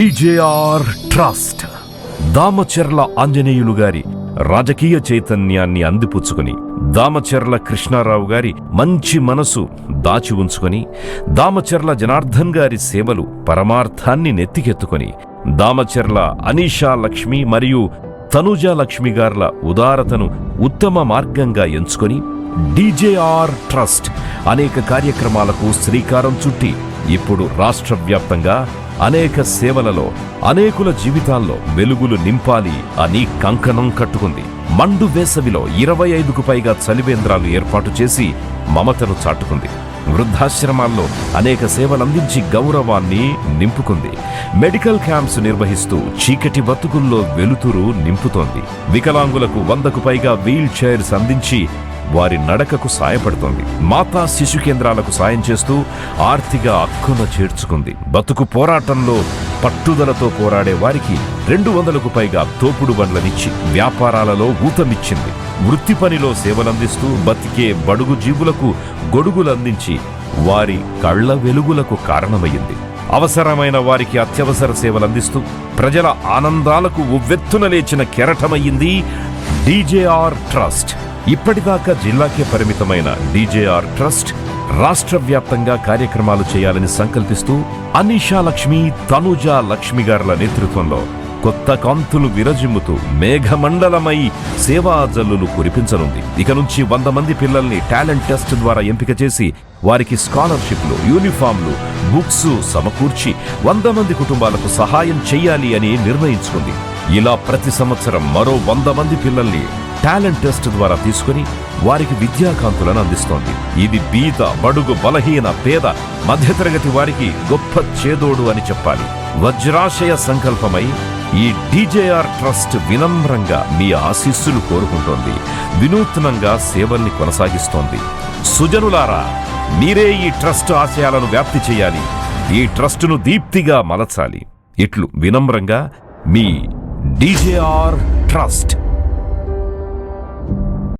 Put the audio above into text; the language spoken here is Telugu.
డిజేఆర్ ట్రస్ట్. దామచెర్ల ఆంజనేయులు గారి రాజకీయ చైతన్యాన్ని అందిపుచ్చుకొని దామచెర్ల కృష్ణారావు గారి మంచి మనసు దాచి ఉంచుకొని దామచెర్ల జనార్దన్ గారి సేవలు పరమార్థాన్ని నెత్తికెత్తుకొని దామచెర్ల అనీషా లక్ష్మి మరియు తనుజా లక్ష్మి గార్ల ఉదారతను ఉత్తమ మార్గంగా ఎంచుకొని డీజేఆర్ ట్రస్ట్ అనేక కార్యక్రమాలకు శ్రీకారం చుట్టి ఇప్పుడు రాష్ట్ర వ్యాప్తంగా అనేక సేవలలో అనేకుల జీవితాల్లో వెలుగులు నింపాలి అని కంకణం కట్టుకుంది. మండు వేసవిలో ఇరవై ఐదుకు పైగా చలివేంద్రాలు ఏర్పాటు చేసి మమతను చాటుకుంది. వృద్ధాశ్రమాల్లో అనేక సేవలందించి గౌరవాన్ని నింపుకుంది. మెడికల్ క్యాంప్స్ నిర్వహిస్తూ చీకటి బతుకుల్లో వెలుతురు నింపుతోంది. వికలాంగులకు వందకు పైగా వీల్ చైర్స్ అందించి వారి నడకకు సాయపడుతోంది. మాతా శిశు కేంద్రాలకు సాయం చేస్తూ ఆర్థిక హక్కున చేర్చుకుంది. బతుకు పోరాటంలో పట్టుదలతో పోరాడే వారికి రెండు వందలకు పైగా తోపుడు బండ్లనిచ్చి వ్యాపారాలలో ఊతమిచ్చింది. వృత్తి పనిలో సేవలందిస్తూ బతికే బడుగు జీవులకు గొడుగులందించి వారి కళ్ళ వెలుగులకు కారణమయ్యింది. అవసరమైన వారికి అత్యవసర సేవలందిస్తూ ప్రజల ఆనందాలకు ఉవ్వెత్తున లేచిన కెరటమయ్యింది డీజేఆర్ ట్రస్ట్. ఇప్పటిదాకా జిల్లాకే పరిమితమైన డీజేఆర్ ట్రస్ట్ రాష్ట్ర వ్యాప్తంగా కార్యక్రమాలు చేయాలని సంకల్పిస్తూ అనీషా లక్ష్మి తనుజా లక్ష్మి గారుల నేతృత్వంలో కొత్త కాంతులు విరజిమ్ముతూ మేఘమండలమై సేవా జల్లులు కురిపించనుంది. ఇక నుంచి వంద మంది పిల్లల్ని టాలెంట్ టెస్ట్ ద్వారా ఎంపిక చేసి వారికి స్కాలర్షిప్లు యూనిఫామ్లు బుక్స్ సమకూర్చి వంద మంది కుటుంబాలకు సహాయం చేయాలి అని నిర్ణయించుకుంది. ఇలా ప్రతి సంవత్సరం మరో వంద మంది పిల్లల్ని టాలెంట్ టెస్ట్ ద్వారా తీసుకుని వారికి విద్యాకాంతులను అందిస్తోంది. ఇది బీద బడుగు బలహీన పేద మధ్యతరగతి వారికి గొప్ప చేదోడు అని చెప్పాలి. వజ్రాశయ సంకల్పమై ఈ డీజేఆర్ ట్రస్ట్ వినమ్రంగా మీ ఆశీస్సులు కోరుకుంటోంది. వినూత్నంగా సేవల్ని కొనసాగిస్తోంది. సుజనులారా మీరే ఈ ట్రస్ట్ ఆశయాలను వ్యాప్తి చేయాలి. ఈ ట్రస్టును దీప్తిగా మలచాలి. ఇట్లు వినమ్రంగా మీ డీజేఆర్ ట్రస్ట్.